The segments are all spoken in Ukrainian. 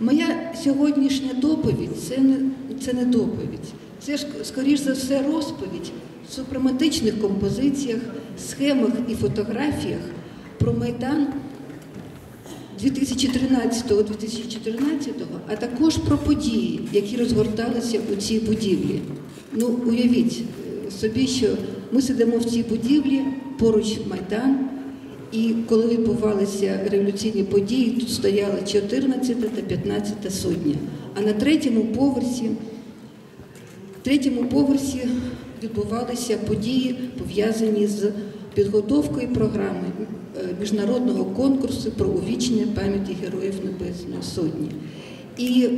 Моя сьогоднішня доповідь це не, це не доповідь. Це ж, скоріш за все, розповідь в супрематичних композиціях, схемах і фотографіях про Майдан 2013-2014, а також про події, які розгорталися у цій будівлі. Ну, уявіть е, собі, що ми сидимо в цій будівлі, поруч Майдан, і коли відбувалися революційні події, тут стояла 14 та 15 сотня. А на третьому поверсі, третьому поверсі відбувалися події, пов'язані з підготовкою програми е, міжнародного конкурсу про увічнення пам'яті Героїв Небесної Сотні. І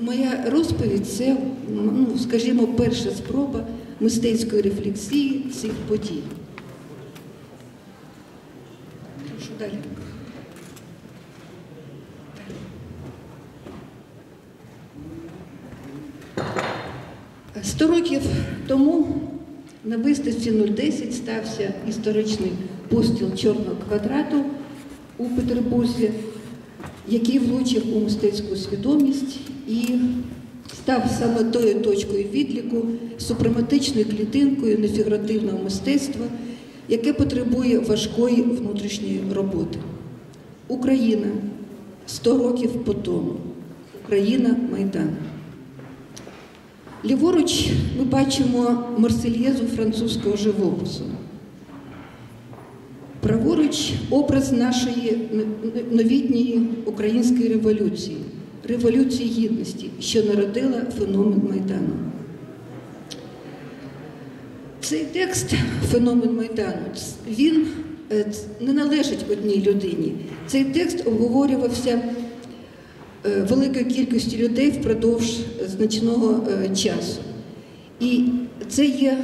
моя розповідь це, ну, скажімо, перша спроба мистецької рефлексії цих подій. Прошу далі. Сто років тому на виставці 010 стався історичний постіл чорного квадрату у Петербурзі, який влучив у мистецьку свідомість і став саме тою точкою відліку, супрематичною клітинкою нефігуративного мистецтва, яке потребує важкої внутрішньої роботи. Україна 100 років по тому. Україна Майдан. Ліворуч ми бачимо Марсельєзу французького живопису. Праворуч образ нашої новітньої української революції, революції гідності, що народила феномен Майдану. Цей текст, феномен Майдану, він е, не належить одній людині. Цей текст обговорювався е, великою кількістю людей впродовж значного е, часу. І це є,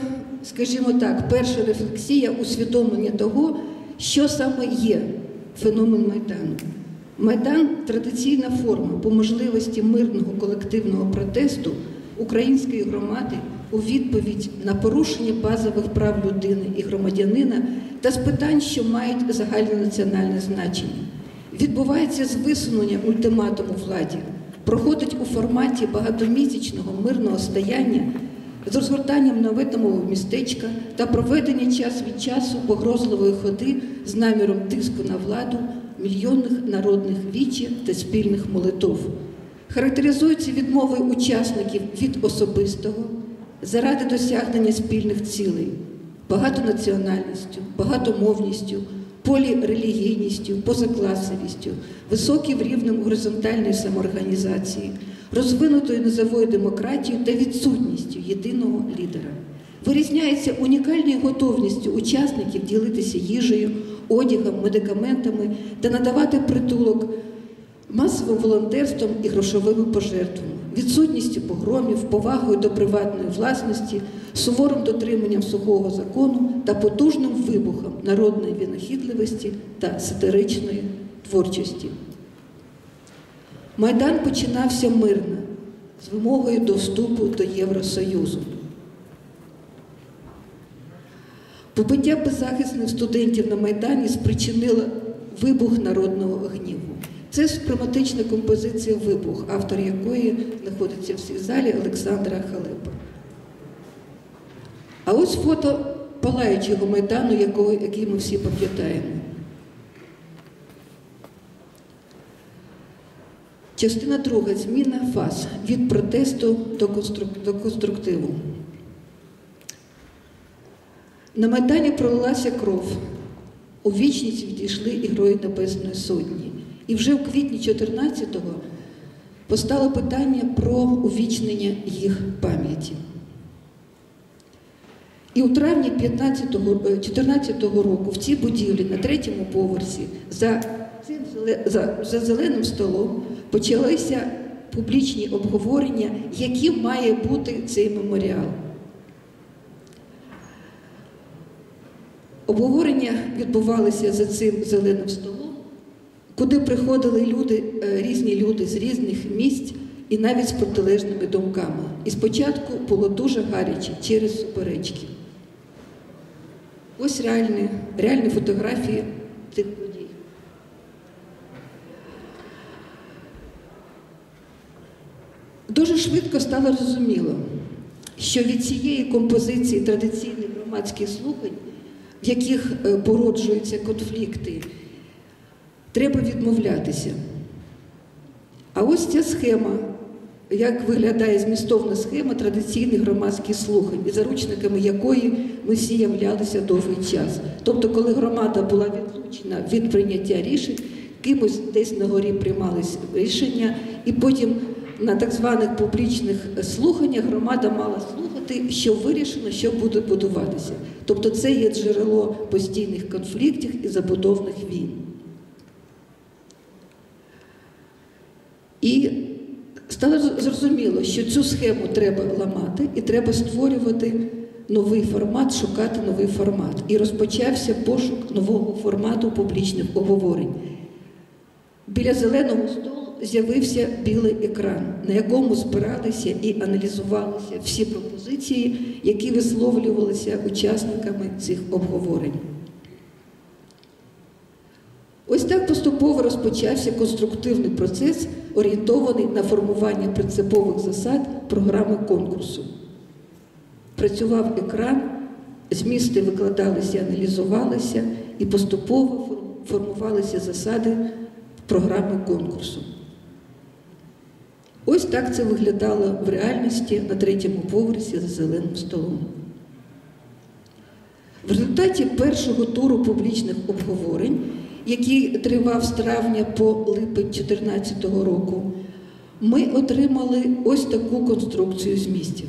скажімо так, перша рефлексія усвідомлення того, що саме є феномен Майдану. Майдан традиційна форма по можливості мирного колективного протесту української громади у відповідь на порушення базових прав людини і громадянина та з питань, що мають загальнонаціональне значення. Відбувається з висунення ультиматуму владі, проходить у форматі багатомісячного мирного стояння з розгортанням наветного містечка та проведення час від часу погрозливої ходи з наміром тиску на владу мільйонних народних вічі та спільних молитов. Характеризується відмовою учасників від особистого заради досягнення спільних цілей, багатонаціональністю, багатомовністю, полірелігійністю, позакласовістю, високим рівнем горизонтальної самоорганізації, розвинутою низовою демократією та відсутністю єдиного лідера. Вирізняється унікальною готовністю учасників ділитися їжею, одягом, медикаментами та надавати притулок масовим волонтерством і грошовими пожертвами, відсутністю погромів, повагою до приватної власності, суворим дотриманням сухого закону та потужним вибухом народної винахідливості та сатиричної творчості. Майдан починався мирно, з вимогою до вступу до Євросоюзу. Побиття беззахисних студентів на Майдані спричинило вибух народного гніву. Це супрематична композиція Вибух, автор якої знаходиться в цій залі Олександра Халепа. А ось фото палаючого майдану, який ми всі пам'ятаємо. Частина друга зміна фаз від протесту до, до конструктиву. На Майдані пролилася кров. У вічність відійшли і Герої Небесної Сотні. І вже в квітні 14-го постало питання про увічнення їх пам'яті. І у травні 2014 року в цій будівлі на третьому поверсі за, цим, за, за зеленим столом почалися публічні обговорення, яким має бути цей меморіал. Обговорення відбувалися за цим зеленим столом, куди приходили люди, різні люди з різних місць і навіть з протилежними думками. І спочатку було дуже гаряче через суперечки. Ось реальні, реальні фотографії цих подій. Дуже швидко стало зрозуміло, що від цієї композиції традиційних громадських слухань, в яких е, породжуються конфлікти, треба відмовлятися. А ось ця схема, як виглядає змістовна схема традиційних громадських слухань, і заручниками якої ми всі являлися довгий час. Тобто, коли громада була відлучена від прийняття рішень, кимось десь на горі приймались рішення, і потім на так званих публічних слуханнях громада мала слухати, що вирішено, що буде будуватися. Тобто це є джерело постійних конфліктів і забудовних війн. І стало зрозуміло, що цю схему треба ламати і треба створювати новий формат, шукати новий формат. І розпочався пошук нового формату публічних обговорень. Біля зеленого столу з'явився білий екран, на якому збиралися і аналізувалися всі пропозиції, які висловлювалися учасниками цих обговорень. Ось так поступово розпочався конструктивний процес, орієнтований на формування принципових засад програми конкурсу. Працював екран, змісти викладалися, аналізувалися і поступово формувалися засади програми конкурсу. Ось так це виглядало в реальності на третьому поверсі за зеленим столом. В результаті першого туру публічних обговорень, який тривав з травня по липень 2014 року, ми отримали ось таку конструкцію змістів.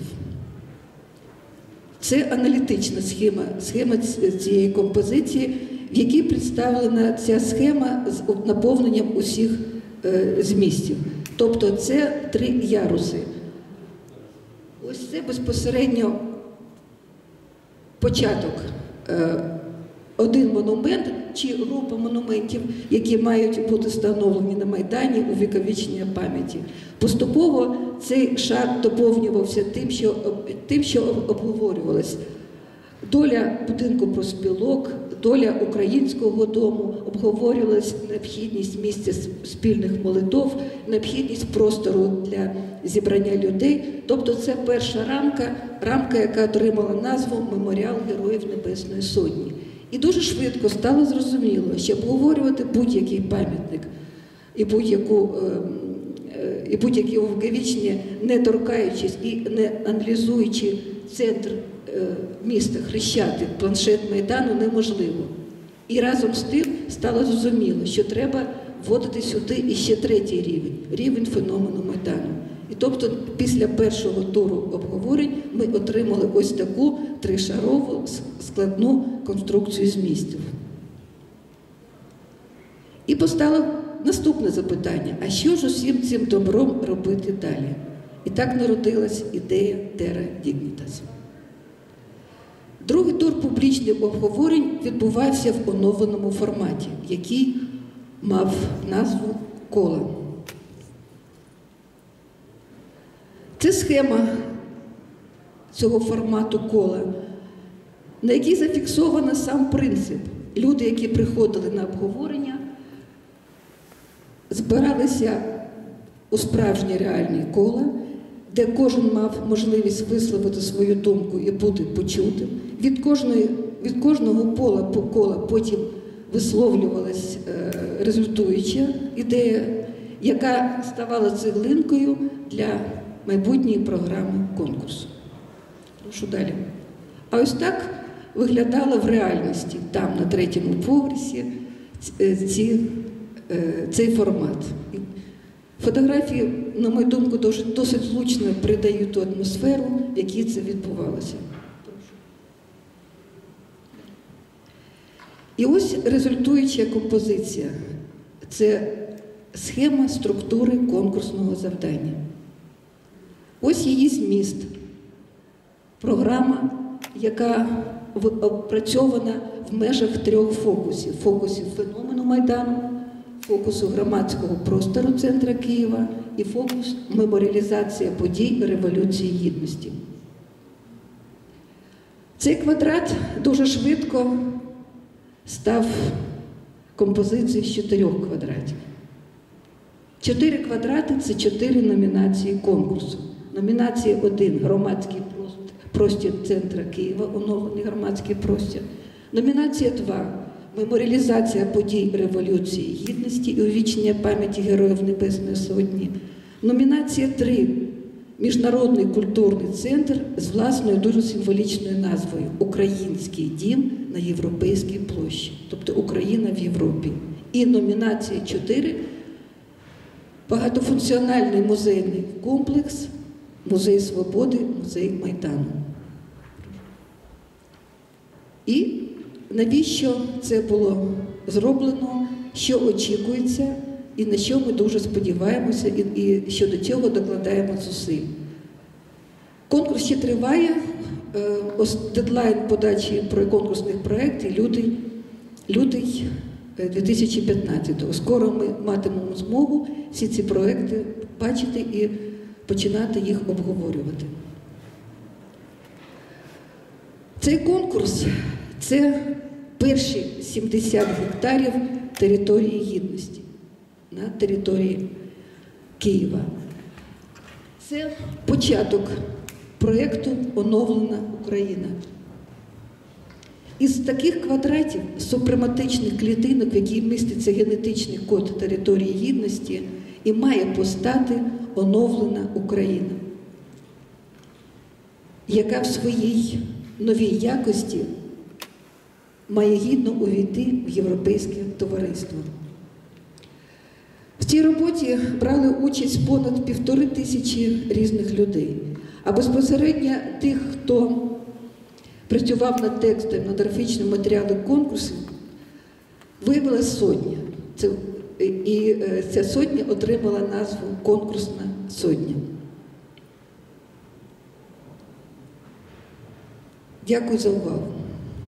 Це аналітична схема, схема цієї композиції, в якій представлена ця схема з наповненням усіх е, змістів. Тобто це три яруси. Ось це безпосередньо початок. Е, один монумент чи група монументів, які мають бути встановлені на Майдані у віковічній пам'яті. Поступово цей шар доповнювався тим, що тим, що обговорювалось. Доля будинку проспілок, доля українського дому обговорювалась необхідність місця спільних молитов, необхідність простору для зібрання людей. Тобто, це перша рамка, рамка, яка отримала назву Меморіал Героїв Небесної Сотні. І дуже швидко стало зрозуміло, що обговорювати будь-який пам'ятник і будь-яку. І будь-які увековічні, не торкаючись і не аналізуючи центр міста Хрещатик, планшет Майдану неможливо. І разом з тим стало зрозуміло, що треба вводити сюди іще третій рівень рівень феномену Майдану. І тобто після першого туру обговорень ми отримали ось таку тришарову складну конструкцію змістів. І постало наступне запитання: а що ж усім цим добром робити далі? І так народилась ідея Тера Дігнітас. Другий тур публічних обговорень відбувався в оновленому форматі, який мав назву кола. Це схема цього формату кола, на якій зафіксовано сам принцип. Люди, які приходили на обговорення, збиралися у справжнє реальні кола, де кожен мав можливість висловити свою думку і бути почутим. Від кожної, від кожного пола по кола потім висловлювалась е, результуюча ідея, яка ставала цеглинкою для майбутньої програми конкурсу. Прошу далі. А ось так виглядало в реальності там, на третьому поверсі, ці, е, цей формат. Фотографії, на мою думку, досить, злучно придають ту атмосферу, в якій це відбувалося. І ось результуюча композиція це схема структури конкурсного завдання. Ось її зміст. Програма, яка опрацьована в межах трьох фокусів: фокусів феномену Майдану, фокусу громадського простору центра Києва і фокус меморіалізація подій Революції Гідності. Цей квадрат дуже швидко став композицією з чотирьох квадратів. Чотири квадрати це чотири номінації конкурсу. Номінація 1 громадський простір центра Києва, оновлений громадський простір. Номінація 2 меморіалізація подій Революції Гідності і увічнення пам'яті Героїв Небесної Сотні. Номінація 3 Міжнародний культурний центр з власною дуже символічною назвою Український дім на Європейській площі, тобто Україна в Європі. І номінація 4 багатофункціональний музейний комплекс Музей Свободи, музей Майдану. І навіщо це було зроблено, що очікується, і на що ми дуже сподіваємося, і, і що до цього докладаємо зусиль. Конкурс ще триває. Е, ос- Дедлайн подачі про конкурсних проєктів лютий, лютий е, 2015-го. Скоро ми матимемо змогу всі ці проекти бачити і починати їх обговорювати. Цей конкурс це перші 70 гектарів території гідності на території Києва. Це початок проєкту Оновлена Україна. Із таких квадратів супрематичних клітинок, в якій міститься генетичний код території гідності, і має постати оновлена Україна, яка в своїй новій якості має гідно увійти в європейське товариство. В цій роботі брали участь понад півтори тисячі різних людей, а безпосередньо тих, хто працював над текстом, над графічним матеріалом конкурсу, виявилася сотня. Це, і е, ця сотня отримала назву Конкурсна сотня. Дякую за увагу.